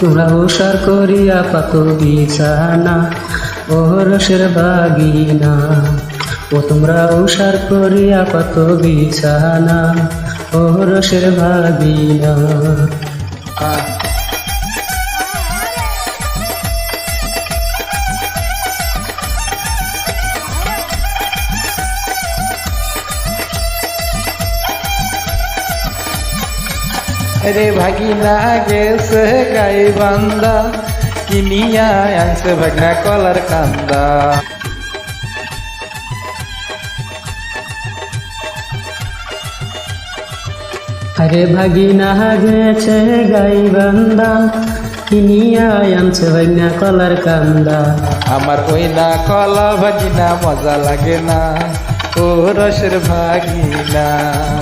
তোমরা উষার করিয়া পাত বিছানা, ও রসের বাগিনা। ও তোমরা উষার করিয়া পাত বিছানা, ও রসের বাগিনা। রে ভাগিনা গেছে গাই বান্দা কিনিয়া আনছে ভাগনা কলার কান্দা। আরে ভাগিনা গেছে গাই বান্দা কিনিয়া আনছে ভাগনা কলার কান্দা। আমার ওই না কলা ভাগিনা মজা লাগে না ও রসের ভাগিনা।